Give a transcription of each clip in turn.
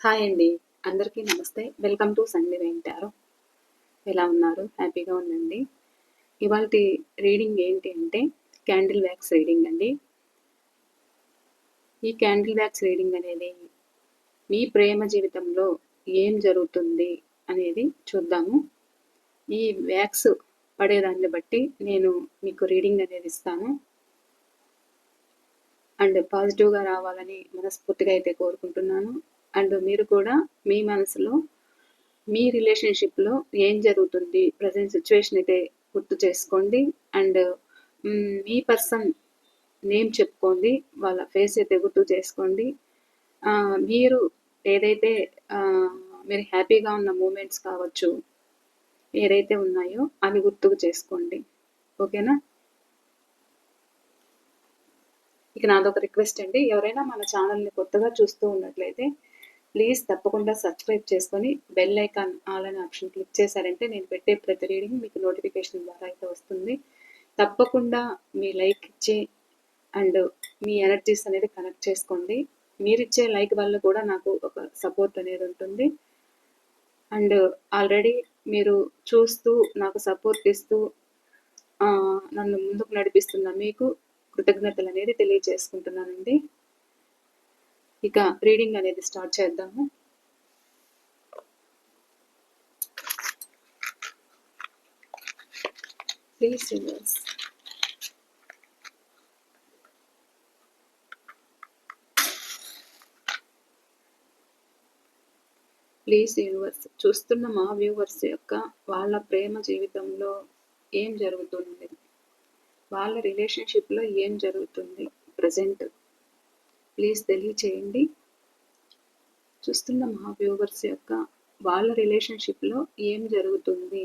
Hi అండి. అందరికీ నమస్తే. వెల్కమ్ టు సండే వెంటారు ఎలా ఉన్నారు? హ్యాపీగా ఉందండి ఇవాళ రీడింగ్ ఏంటి అంటే క్యాండిల్ వ్యాక్స్ రీడింగ్ అండి. ఈ క్యాండిల్ వ్యాక్స్ రీడింగ్ అనేది మీ ప్రేమ జీవితంలో ఏం జరుగుతుంది అనేది చూద్దాము. ఈ వ్యాక్స్ పడేదాన్ని బట్టి నేను మీకు రీడింగ్ అనేది ఇస్తాను. అండ్ పాజిటివ్గా రావాలని మనస్ఫూర్తిగా అయితే కోరుకుంటున్నాను. అండ్ మీరు కూడా మీ మనసులో మీ రిలేషన్షిప్లో ఏం జరుగుతుంది? ప్రజెంట్ సిచ్యువేషన్ అయితే గుర్తు చేసుకోండి. అండ్ మీ పర్సన్ నేమ్ చెప్పుకోండి. వాళ్ళ ఫేస్ అయితే గుర్తు చేసుకోండి. మీరు ఏదైతే మీరు హ్యాపీగా ఉన్న మూమెంట్స్ కావచ్చు ఏదైతే ఉన్నాయో అవి గుర్తుకు చేసుకోండి. ఓకేనా? ఇక నాదొక రిక్వెస్ట్ అండి. ఎవరైనా మన ఛానల్ని కొత్తగా చూస్తూ ఉన్నట్లయితే ప్లీజ్ తప్పకుండా సబ్స్క్రైబ్ చేసుకొని బెల్ ఐకాన్ ఆల్ అనే ఆప్షన్ క్లిక్ చేశారంటే నేను పెట్టే ప్రతి రీడింగ్ మీకు నోటిఫికేషన్ ద్వారా అయితే వస్తుంది. తప్పకుండా మీ లైక్ ఇచ్చి అండ్ మీ ఎనర్జీస్ అనేది కనెక్ట్ చేసుకోండి. మీరు ఇచ్చే లైక్ వల్ల కూడా నాకు ఒక సపోర్ట్ అనేది ఉంటుంది. అండ్ ఆల్రెడీ మీరు చూస్తూ నాకు సపోర్ట్ ఇస్తూ నన్ను ముందుకు నడిపిస్తున్న మీకు కృతజ్ఞతలు అనేది తెలియజేసుకుంటున్నానండి. ఇక రీడింగ్ అనేది స్టార్ట్ చేద్దాము. ప్లీజ్ ప్లీజ్ యూనివర్స్ చూస్తున్న మా వ్యూవర్స్ యొక్క వాళ్ళ ప్రేమ జీవితంలో ఏం జరుగుతుంది? వాళ్ళ రిలేషన్షిప్లో ఏం జరుగుతుంది? ప్రజెంట్ ప్లీజ్ తెలియచేయండి. చూస్తున్న మా వ్యూవర్స్ యొక్క వాళ్ళ రిలేషన్షిప్లో ఏం జరుగుతుంది?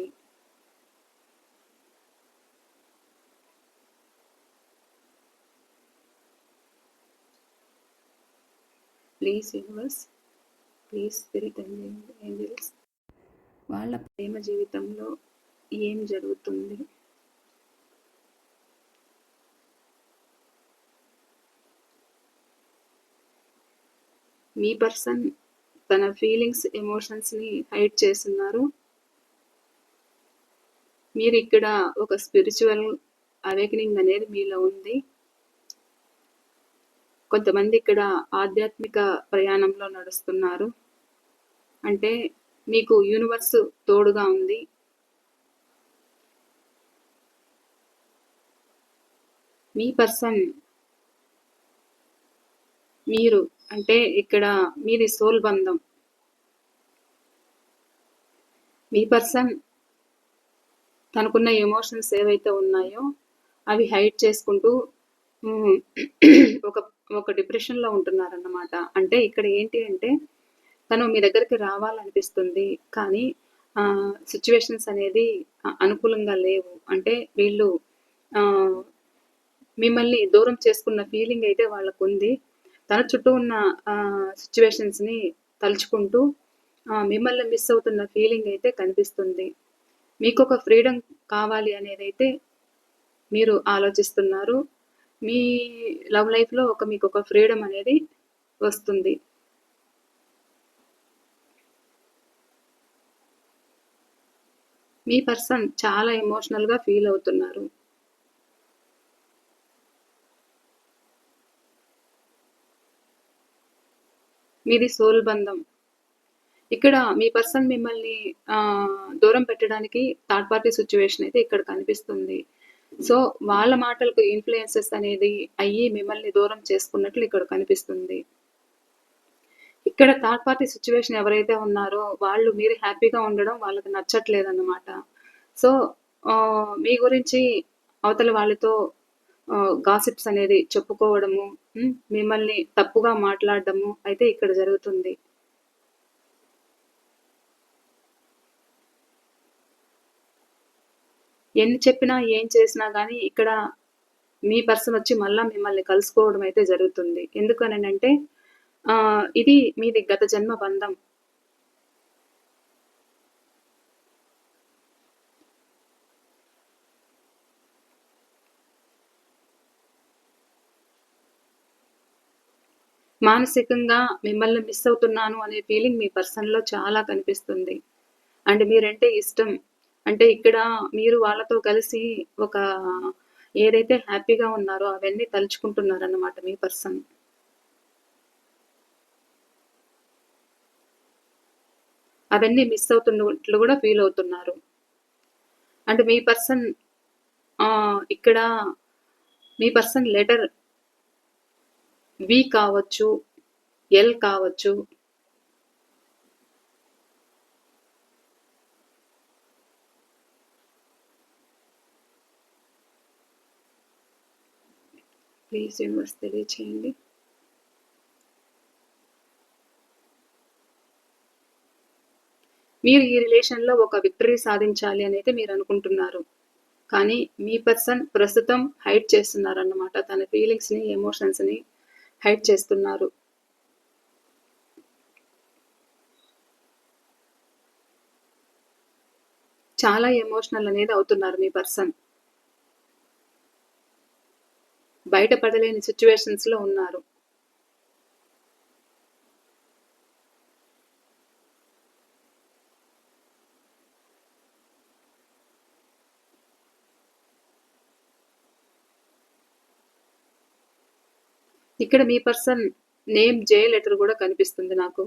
Please universe please spirit angels వాళ్ళ ప్రేమ జీవితంలో ఏం జరుగుతుంది? మీ పర్సన్ తన ఫీలింగ్స్ ఎమోషన్స్ని హైడ్ చేస్తున్నారు. మీరు ఇక్కడ ఒక స్పిరిచువల్ అవేకనింగ్ అనేది మీలో ఉంది. కొంతమంది ఇక్కడ ఆధ్యాత్మిక ప్రయాణంలో నడుస్తున్నారు. అంటే మీకు యూనివర్స్ తోడుగా ఉంది. మీ పర్సన్ మీరు అంటే ఇక్కడ మీది సోల్ బంధం. మీ పర్సన్ తనకున్న ఎమోషన్స్ ఏవైతే ఉన్నాయో అవి హైడ్ చేసుకుంటూ ఒక ఒక డిప్రెషన్లో ఉంటున్నారన్నమాట. అంటే ఇక్కడ ఏంటి అంటే తను మీ దగ్గరికి రావాలనిపిస్తుంది కానీ సిచ్యువేషన్స్ అనేది అనుకూలంగా లేవు. అంటే వీళ్ళు మిమ్మల్ని దూరం చేసుకున్న ఫీలింగ్ అయితే వాళ్ళకు ఉంది తన చుట్టూ ఉన్న సిచ్యువేషన్స్ని తలుచుకుంటూ మిమ్మల్ని మిస్ అవుతున్న ఫీలింగ్ అయితే కనిపిస్తుంది. మీకు ఒక ఫ్రీడమ్ కావాలి అనేది అయితే మీరు ఆలోచిస్తున్నారు. మీ లవ్ లైఫ్లో ఒక మీకు ఒక ఫ్రీడమ్ అనేది వస్తుంది. మీ పర్సన్ చాలా ఎమోషనల్గా ఫీల్ అవుతున్నారు. మీది సోల్ బంధం. ఇక్కడ మీ పర్సన్ మిమ్మల్ని దూరం పెట్టడానికి థర్డ్ పార్టీ సిచ్యువేషన్ అయితే ఇక్కడ కనిపిస్తుంది. సో వాళ్ళ మాటలకు ఇన్ఫ్లుయెన్సెస్ అనేది అయ్యి మిమ్మల్ని దూరం చేసుకున్నట్లు ఇక్కడ కనిపిస్తుంది. ఇక్కడ థర్డ్ పార్టీ సిచ్యువేషన్ ఎవరైతే ఉన్నారో వాళ్ళు మీరు హ్యాపీగా ఉండడం వాళ్ళకి నచ్చట్లేదు అన్నమాట సో మీ గురించి అవతల వాళ్ళతో గాసిప్స్ అనేది చెప్పుకోవడము మిమ్మల్ని తప్పుగా మాట్లాడడము అయితే ఇక్కడ జరుగుతుంది. ఎన్ని చెప్పినా ఏం చేసినా కానీ ఇక్కడ మీ పర్సన్ వచ్చి మళ్ళీ మిమ్మల్ని కలుసుకోవడం అయితే జరుగుతుంది. ఎందుకనంటే ఇది మీది గత జన్మ బంధం. మానసికంగా మిమ్మల్ని మిస్ అవుతున్నాను అనే ఫీలింగ్ మీ పర్సన్‌లో చాలా కనిపిస్తుంది. అండ్ మీరంటే ఇష్టం. అంటే ఇక్కడ మీరు వాళ్ళతో కలిసి ఒక ఏదైతే హ్యాపీగా ఉన్నారో అవన్నీ తలుచుకుంటున్నారన్నమాట మీ పర్సన్. అవన్నీ మిస్ అవుతున్నట్లు కూడా ఫీల్ అవుతున్నారు. అండ్ మీ పర్సన్ ఇక్కడ మీ పర్సన్ లెటర్ వి కావచ్చు, ఎల్ కావచ్చు. ప్లీజ్ యూనివర్స్ తెలియచేయండి. మీరు ఈ రిలేషన్‌లో ఒక విక్టరీ సాధించాలి అనేది మీరు అనుకుంటున్నారు కానీ మీ పర్సన్ ప్రస్తుతం హైడ్ చేస్తున్నారన్నమాట. తన ఫీలింగ్స్‌ని, ఎమోషన్స్‌ని హైడ్ చేస్తున్నారు. చాలా ఎమోషనల్ అనేది అవుతున్నారు మీ పర్సన్. బయటపడలేని సిచ్యువేషన్స్లో ఉన్నారు. ఇక్కడ మీ పర్సన్ నేమ్ జే లెటర్ కూడా కనిపిస్తుంది నాకు.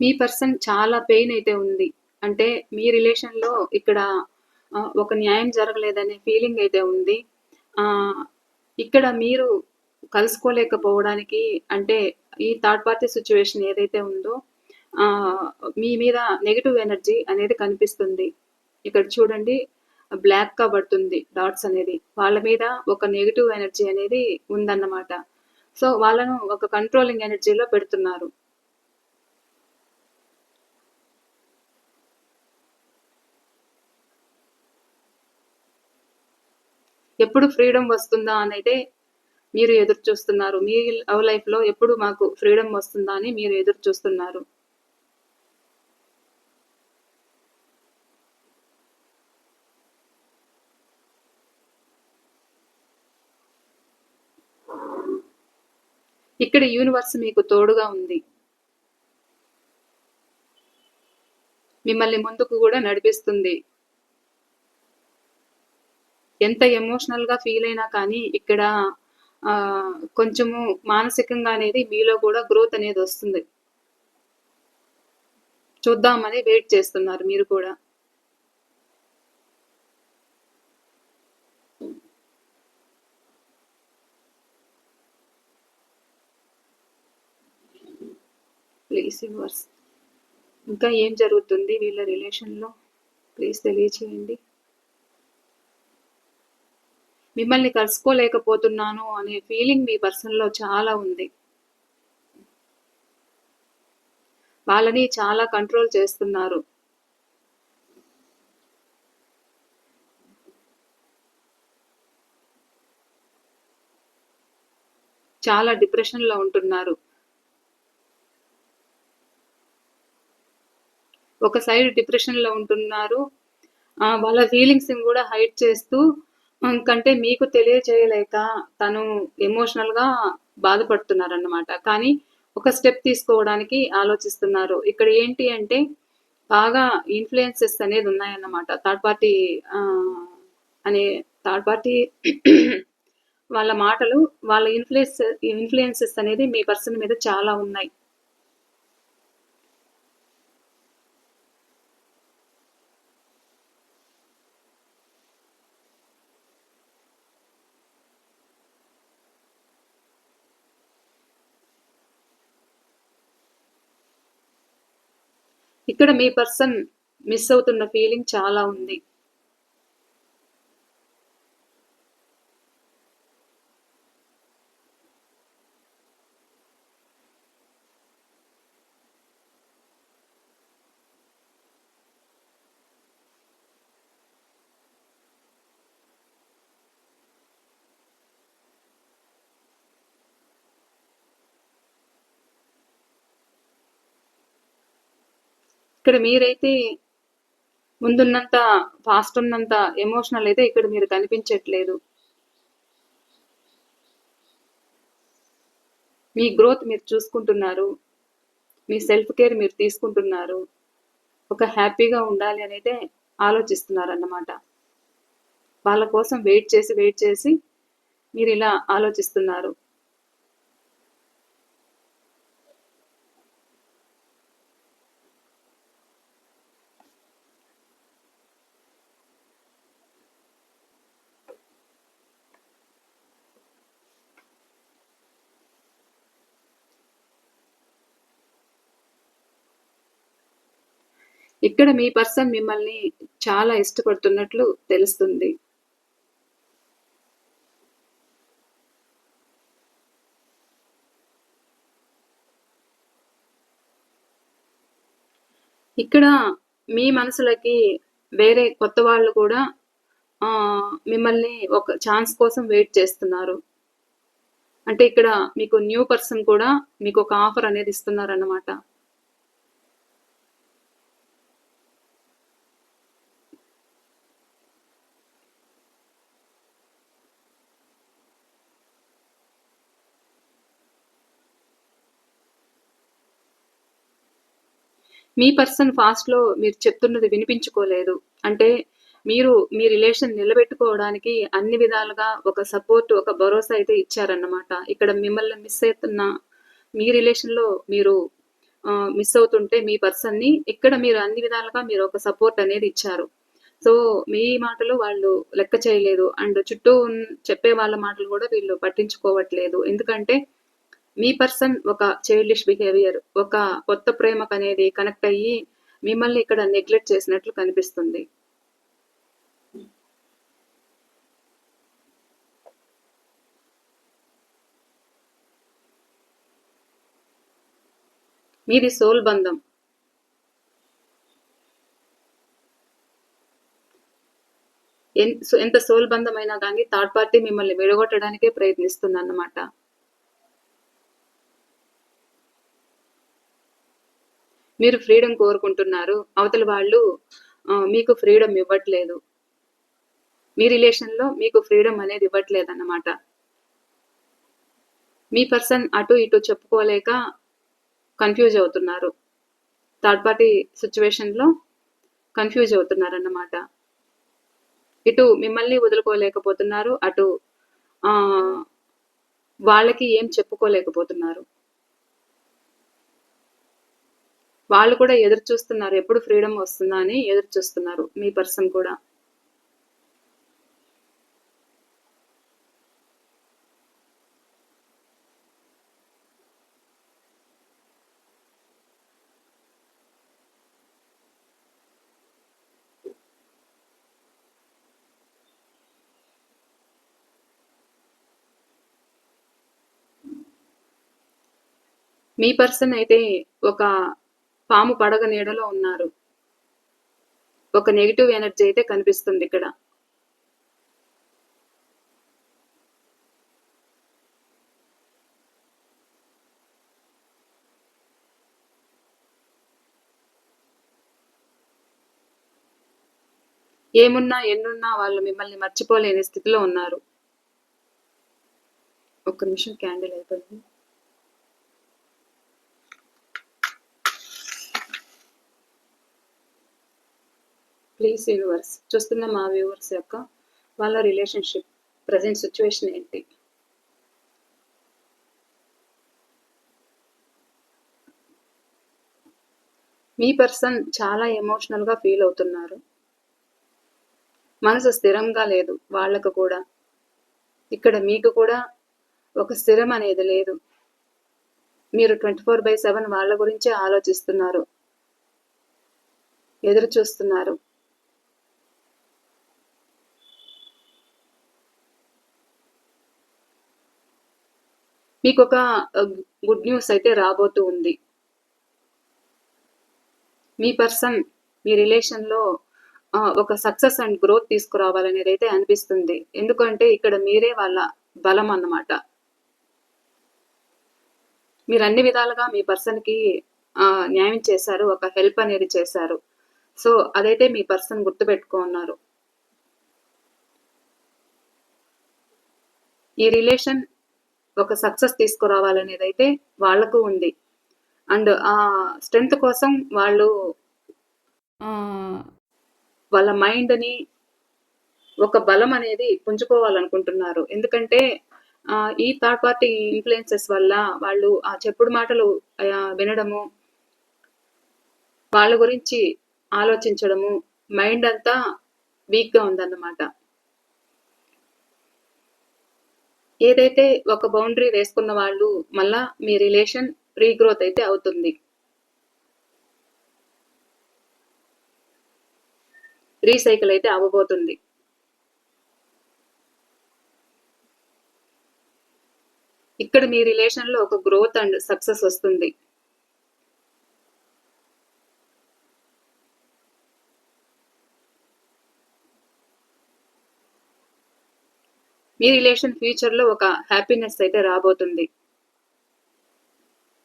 మీ పర్సన్ చాలా పెయిన్ అయితే ఉంది. అంటే మీ రిలేషన్‌లో ఇక్కడ ఒక న్యాయం జరగలేదనే ఫీలింగ్ అయితే ఉంది. ఇక్కడ మీరు కలుసుకోలేకపోవడానికి అంటే ఈ థర్డ్ పార్టీ సిచ్యువేషన్ ఏదైతే ఉందో మీ మీద నెగిటివ్ ఎనర్జీ అనేది కనిపిస్తుంది. ఇక్కడ చూడండి బ్లాక్గా పడుతుంది డాట్స్ అనేది. వాళ్ళ మీద ఒక నెగిటివ్ ఎనర్జీ అనేది ఉందన్నమాట. సో, వాళ్ళను ఒక కంట్రోలింగ్ ఎనర్జీలో పెడుతున్నారు. ఎప్పుడు ఫ్రీడమ్ వస్తుందా అనేది మీరు ఎదురు చూస్తున్నారు. మీ లవ్ లైఫ్‌లో ఎప్పుడు మాకు ఫ్రీడమ్ వస్తుందా అని మీరు ఎదురు చూస్తున్నారు. ఇక్కడ యూనివర్స్ మీకు తోడుగా ఉంది. మిమ్మల్ని ముందుకు కూడా నడిపిస్తుంది. ఎంత ఎమోషనల్‌గా ఫీల్ అయినా కానీ ఇక్కడ కొంచెము మానసికంగా అనేది మీలో కూడా గ్రోత్ అనేది వస్తుంది. చూద్దామని వెయిట్ చేస్తున్నారు మీరు కూడా. Please universe. ఇంకా ఏం జరుగుతుంది వీళ్ళ రిలేషన్‌లో? ప్లీజ్ తెలియచేయండి. మిమ్మల్ని కలుసుకోలేకపోతున్నాను అనే ఫీలింగ్ మీ పర్సన్‌లో చాలా ఉంది. వాళ్ళని చాలా కంట్రోల్ చేస్తున్నారు. చాలా డిప్రెషన్‌లో ఉంటున్నారు. ఒక సైడ్ డిప్రెషన్‌లో ఉంటున్నారు. వాళ్ళ ఫీలింగ్స్‌ని కూడా హైట్ చేస్తూ కంటే మీకు తెలియచేయలేక తను ఎమోషనల్‌గా బాధపడుతున్నారన్నమాట. కానీ ఒక స్టెప్ తీసుకోవడానికి ఆలోచిస్తున్నారు. ఇక్కడ ఏంటి అంటే బాగా ఇన్‌ఫ్లుయెన్సెస్ అనేది ఉన్నాయన్నమాట. థర్డ్ పార్టీ అనే థర్డ్ పార్టీ వాళ్ళ మాటలు వాళ్ళ ఇన్‌ఫ్లుయెన్స్ ఇన్‌ఫ్లుయెన్సెస్ అనేది మీ పర్సన్ మీద చాలా ఉన్నాయి. ఇక్కడ మీ పర్సన్ మిస్ అవుతున్న ఫీలింగ్ చాలా ఉంది. ఇక్కడ మీరైతే ముందున్నంత ఫాస్ట్ ఉన్నంత ఎమోషనల్ అయితే ఇక్కడ మీరు కనిపించట్లేదు. మీ గ్రోత్ మీరు చూసుకుంటున్నారు. మీ సెల్ఫ్ కేర్ మీరు తీసుకుంటున్నారు. ఒక హ్యాపీగా ఉండాలి అనేది ఆలోచిస్తున్నారు అన్నమాట వాళ్ళ కోసం వెయిట్ చేసి వెయిట్ చేసి మీరు ఇలా ఆలోచిస్తున్నారు. ఇక్కడ మీ పర్సన్ మిమ్మల్ని చాలా ఇష్టపడుతున్నట్లు తెలుస్తుంది. ఇక్కడ మీ మనసులకి వేరే కొత్త వాళ్ళు కూడా మిమ్మల్ని ఒక ఛాన్స్ కోసం వెయిట్ చేస్తున్నారు. అంటే ఇక్కడ మీకు న్యూ పర్సన్ కూడా మీకు ఒక ఆఫర్ అనేది ఇస్తున్నారు మీ పర్సన్ ఫాస్ట్లో మీరు చెప్తున్నది వినిపించుకోలేదు. అంటే మీరు మీ రిలేషన్ నిలబెట్టుకోవడానికి అన్ని విధాలుగా ఒక సపోర్ట్ ఒక భరోసా అయితే ఇచ్చారన్నమాట. ఇక్కడ మిమ్మల్ని మిస్ అవుతున్న మీ రిలేషన్లో మీరు మిస్ అవుతుంటే మీ పర్సన్ని ఇక్కడ మీరు అన్ని విధాలుగా మీరు ఒక సపోర్ట్ అనేది ఇచ్చారు. సో మీ మాటలు వాళ్ళు లెక్క చేయలేదు. అండ్ చుట్టూ చెప్పే వాళ్ళ మాటలు కూడా వీళ్ళు పట్టించుకోవట్లేదు. ఎందుకంటే మీ పర్సన్ ఒక చైల్డిష్ బిహేవియర్ ఒక కొత్త ప్రేమకు అనేది కనెక్ట్ అయ్యి మిమ్మల్ని ఇక్కడ నెగ్లెక్ట్ చేసినట్లు కనిపిస్తుంది. మీది సోల్ బంధం. ఎంత సోల్ బంధమైనా కానీ థర్డ్ పార్టీ మిమ్మల్ని విడగొట్టడానికే ప్రయత్నిస్తుంది అన్నమాట మీరు ఫ్రీడమ్ కోరుకుంటున్నారు. అవతల వాళ్ళు మీకు ఫ్రీడమ్ ఇవ్వట్లేదు. మీ రిలేషన్లో మీకు ఫ్రీడమ్ అనేది ఇవ్వట్లేదు అన్నమాట మీ పర్సన్ అటు ఇటు చెప్పుకోలేక కన్ఫ్యూజ్ అవుతున్నారు. థర్డ్ పార్టీ సిచ్యువేషన్లో కన్ఫ్యూజ్ అవుతున్నారు అన్నమాట ఇటు మిమ్మల్ని వదులుకోలేకపోతున్నారు. అటు వాళ్ళకి ఏం చెప్పుకోలేకపోతున్నారు. వాళ్ళు కూడా ఎదురు చూస్తున్నారు ఎప్పుడు ఫ్రీడమ్ వస్తుందా అని ఎదురు చూస్తున్నారు మీ పర్సన్ కూడా. మీ పర్సన్ అయితే ఒక పాము పడగ నీడలో ఉన్నారు. ఒక నెగిటివ్ ఎనర్జీ అయితే కనిపిస్తుంది ఇక్కడ. ఏమున్నా ఎన్నున్నా వాళ్ళు మిమ్మల్ని మర్చిపోలేని స్థితిలో ఉన్నారు. ఒక్క నిమిషం క్యాండిల్ అయిపోయింది. ప్లీజ్ వ్యూవర్స్ చూస్తున్న మా వ్యూవర్స్ యొక్క వాళ్ళ రిలేషన్షిప్ ప్రజెంట్ సిచ్యువేషన్ ఏంటి? మీ పర్సన్ చాలా ఎమోషనల్గా ఫీల్ అవుతున్నారు. మనసు స్థిరంగా లేదు వాళ్ళకు కూడా. ఇక్కడ మీకు కూడా ఒక స్థిరం అనేది లేదు. మీరు ట్వంటీ ఫోర్ బై సెవెన్ వాళ్ళ గురించే ఆలోచిస్తున్నారు. ఎదురు చూస్తున్నారు మీకు ఒక గుడ్ న్యూస్ అయితే రాబోతూ ఉంది. మీ పర్సన్ మీ రిలేషన్లో ఒక సక్సెస్ అండ్ గ్రోత్ తీసుకురావాలనేది అయితే అనిపిస్తుంది. ఎందుకంటే ఇక్కడ మీరే వాళ్ళ బలం అన్నమాట. మీరు అన్ని విధాలుగా మీ పర్సన్కి న్యాయం చేశారు ఒక హెల్ప్ అనేది చేశారు. సో అదైతే మీ పర్సన్ గుర్తుపెట్టుకున్నారు ఈ రిలేషన్ ఒక సక్సెస్ తీసుకురావాలనేది అయితే వాళ్ళకు ఉంది. అండ్ ఆ స్ట్రెంగ్త్ కోసం వాళ్ళు వాళ్ళ మైండ్ని ఒక బలం అనేది పుంజుకోవాలనుకుంటున్నారు. ఎందుకంటే ఈ థర్డ్ పార్టీ ఇన్ఫ్లుయెన్సెస్ వల్ల వాళ్ళు ఆ చెప్పుడు మాటలు వినడము వాళ్ళ గురించి ఆలోచించడము మైండ్ అంతా వీక్గా ఉందన్నమాట. ఏదైతే ఒక బౌండరీ వేసుకున్న వాళ్ళు మళ్ళా మీ రిలేషన్ రీగ్రోత్ అయితే అవుతుంది. రీసైకిల్ అయితే అవ్వబోతుంది. ఇక్కడ మీ రిలేషన్లో ఒక గ్రోత్ అండ్ సక్సెస్ వస్తుంది. మీ రిలేషన్ ఫ్యూచర్లో ఒక హ్యాపీనెస్ అయితే రాబోతుంది.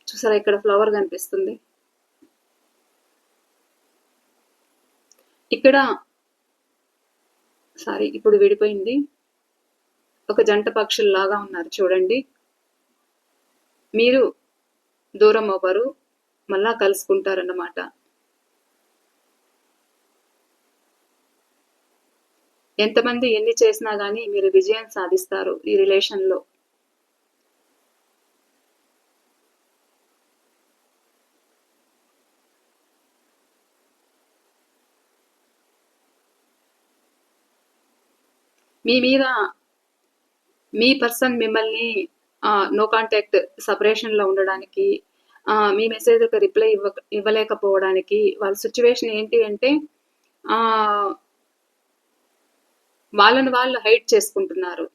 చూసారా ఇక్కడ ఫ్లవర్ కనిపిస్తుంది. ఇక్కడ సారీ ఇప్పుడు విడిపోయింది. ఒక జంట పక్షుల్లాగా ఉన్నారు చూడండి. మీరు దూరం అవ్వరు మళ్ళా కలుసుకుంటారన్నమాట. ఎంతమంది ఎన్ని చేసినా కానీ మీరు విజయం సాధిస్తారు ఈ రిలేషన్లో. మీ మీద మీ పర్సన్ మిమ్మల్ని నో కాంటాక్ట్ సపరేషన్లో ఉండడానికి మీ మెసేజ్కి రిప్లై ఇవ్వ ఇవ్వలేకపోవడానికి వాళ్ళ సిచ్యువేషన్ ఏంటి అంటే వాళ్ళని వాళ్ళు హైట్ చేసుకుంటున్నారు.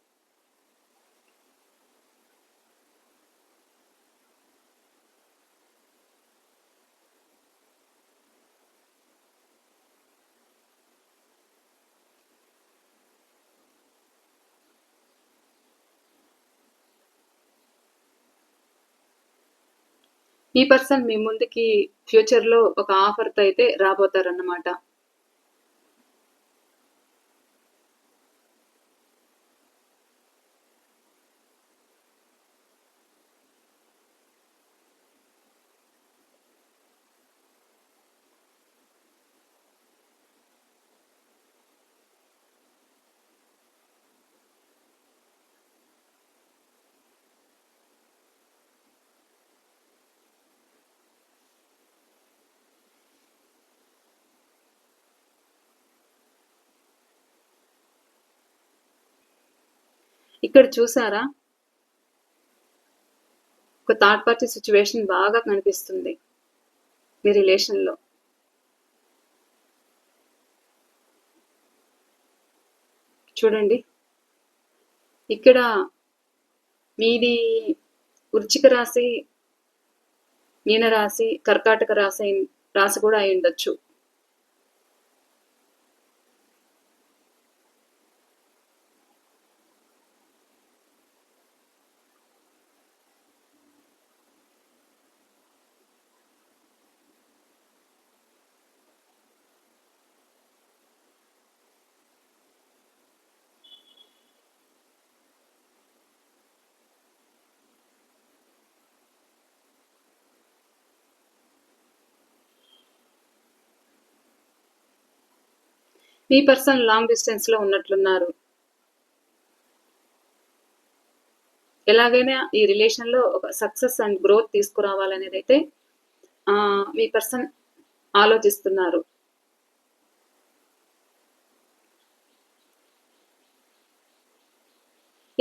ఈ పర్సన్ మీ ముందుకి ఫ్యూచర్లో ఒక ఆఫర్తో అయితే రాబోతారన్నమాట. ఇక్కడ చూసారా? ఒక థర్డ్ పార్టీ సిచ్యువేషన్ బాగా కనిపిస్తుంది మీ రిలేషన్లో చూడండి. ఇక్కడ మీది వృచ్చిక రాశి మీనరాశి కర్కాటక రాశి రాశి కూడా అయి ఉండొచ్చు. మీ పర్సన్ లాంగ్ డిస్టెన్స్లో ఉన్నట్లున్నారు. ఎలాగైనా ఈ రిలేషన్లో ఒక సక్సెస్ అండ్ గ్రోత్ తీసుకురావాలనేది అయితే మీ పర్సన్ ఆలోచిస్తున్నారు.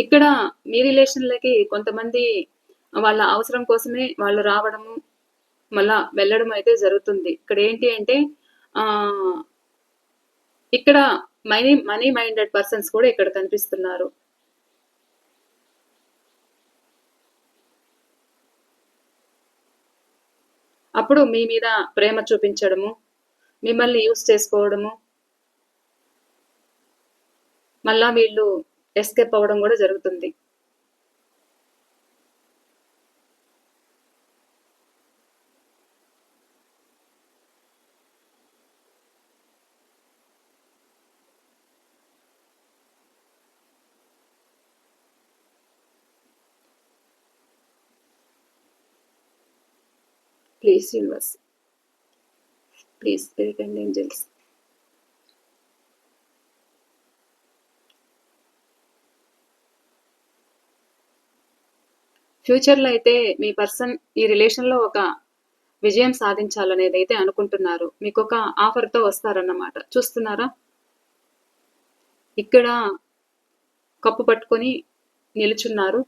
ఇక్కడ మీ రిలేషన్లకి కొంతమంది వాళ్ళ అవసరం కోసమే వాళ్ళు రావడము మళ్ళా వెళ్ళడం అయితే జరుగుతుంది. ఇక్కడ ఏంటి అంటే ఇక్కడ మనీ మనీ మైండెడ్ పర్సన్స్ కూడా ఇక్కడ కనిపిస్తున్నారు. అప్పుడు మీ మీద ప్రేమ చూపించడము మిమ్మల్ని యూస్ చేసుకోవడము మళ్ళా వీళ్ళు ఎస్కేప్ అవ్వడం కూడా జరుగుతుంది. Please universe please spirit and angels ఫ్యూచర్లో అయితే మీ పర్సన్ ఈ రిలేషన్లో ఒక విజయం సాధించాలనేది అయితే అనుకుంటున్నారు. మీకు ఒక ఆఫర్తో వస్తారన్నమాట. చూస్తున్నారా? ఇక్కడ కప్పు పట్టుకొని నిలుచున్నారు.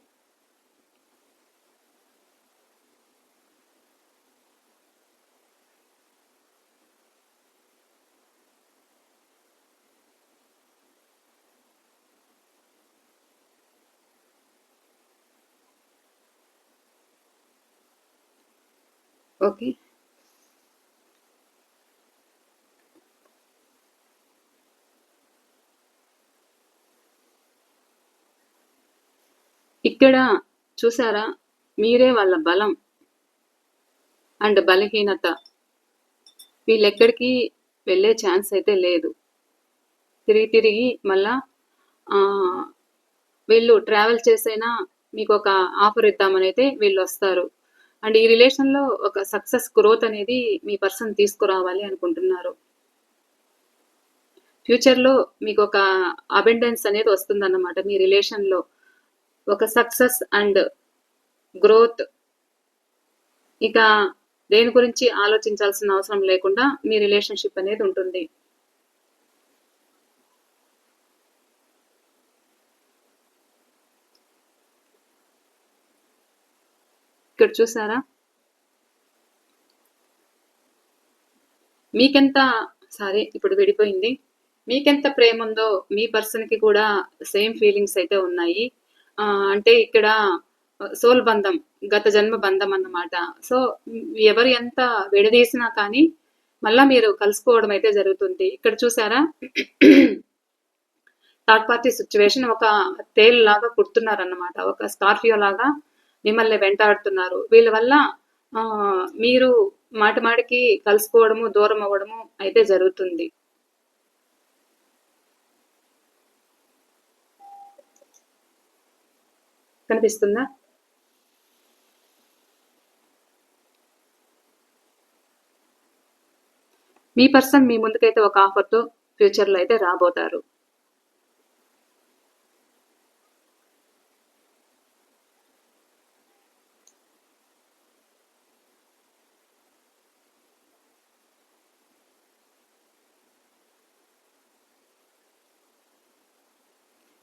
ఓకే. ఇక్కడ చూసారా? మీరే వాళ్ళ బలం అండ్ బలహీనత. వీళ్ళెక్కడికి వెళ్ళే ఛాన్స్ అయితే లేదు. తిరిగి తిరిగి మళ్ళా వీళ్ళు ట్రావెల్ చేసైనా మీకు ఒక ఆఫర్ ఇద్దామని అయితే వీళ్ళు వస్తారు అండ్ ఈ రిలేషన్లో ఒక సక్సెస్ గ్రోత్ అనేది మీ పర్సన్ తీసుకురావాలి అనుకుంటున్నారు. ఫ్యూచర్లో మీకు ఒక అబెండెన్స్ అనేది వస్తుందన్నమాట మీ రిలేషన్లో ఒక సక్సెస్ అండ్ గ్రోత్ ఇక దేని గురించి ఆలోచించాల్సిన అవసరం లేకుండా మీ రిలేషన్షిప్ అనేది ఉంటుంది. ఇక్కడ చూసారా? మీకెంత సారీ ఇప్పుడు విడిపోయింది. మీకెంత ప్రేమ ఉందో మీ పర్సన్కి కూడా సేమ్ ఫీలింగ్స్ అయితే ఉన్నాయి. అంటే ఇక్కడ సోల్ బంధం గత జన్మ బంధం అన్నమాట. సో ఎవరు ఎంత విడదీసినా కానీ మళ్ళా మీరు కలుసుకోవడం అయితే జరుగుతుంది. ఇక్కడ చూసారా? థర్డ్ పార్టీ సిచ్యువేషన్ ఒక తేల్ లాగా కుడుతున్నారన్నమాట. ఒక స్కార్పియో లాగా మిమ్మల్ని వెంటాడుతున్నారు. వీళ్ళ వల్ల ఆ, మీరు మాటి మాటికి కలుసుకోవడము దూరం అవ్వడము అయితే జరుగుతుంది. కనిపిస్తుందా? మీ పర్సన్ మీ ముందుకైతే ఒక ఆఫర్తో ఫ్యూచర్లో అయితే రాబోతారు.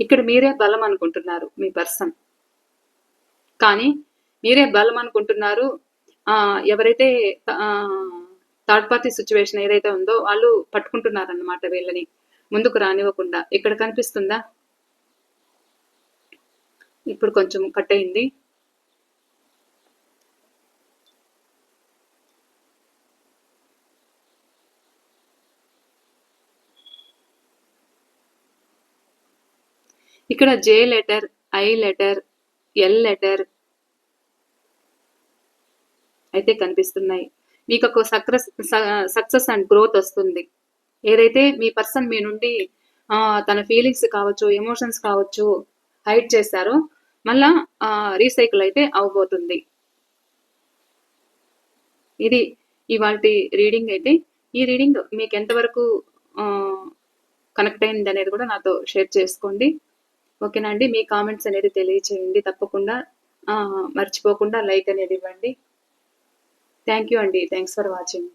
ఇక్కడ మీరే బలం అనుకుంటున్నారు మీ పర్సన్ కానీ మీరే బలం అనుకుంటున్నారు ఆ, ఎవరైతే థర్డ్ పార్టీ సిచ్యువేషన్ ఏదైతే ఉందో వాళ్ళు పట్టుకుంటున్నారు అన్నమాట వీళ్ళని ముందుకు రానివ్వకుండా. ఇక్కడ కనిపిస్తుందా? ఇప్పుడు కొంచెం కట్ అయింది. ఇక్కడ J letter I letter L letter అయితే కనిపిస్తున్నాయి. మీకు ఒక సక్సెస్ సక్సెస్ అండ్ గ్రోత్ వస్తుంది. ఏదైతే మీ పర్సన్ మీ నుండి తన ఫీలింగ్స్ కావచ్చు ఎమోషన్స్ కావచ్చు హైడ్ చేశారో మళ్ళా రీసైకిల్ అయితే అవ్వబోతుంది ఇది ఇవాళ రీడింగ్ అయితే. ఈ రీడింగ్ మీకు ఎంతవరకు కనెక్ట్ అయింది అనేది కూడా నాతో షేర్ చేసుకోండి. ఓకేనా అండి? మీ కామెంట్స్ అనేది తెలియచేయండి. తప్పకుండా ఆ, మర్చిపోకుండా లైక్ అనేది ఇవ్వండి. థ్యాంక్ యూ అండి. Thanks for watching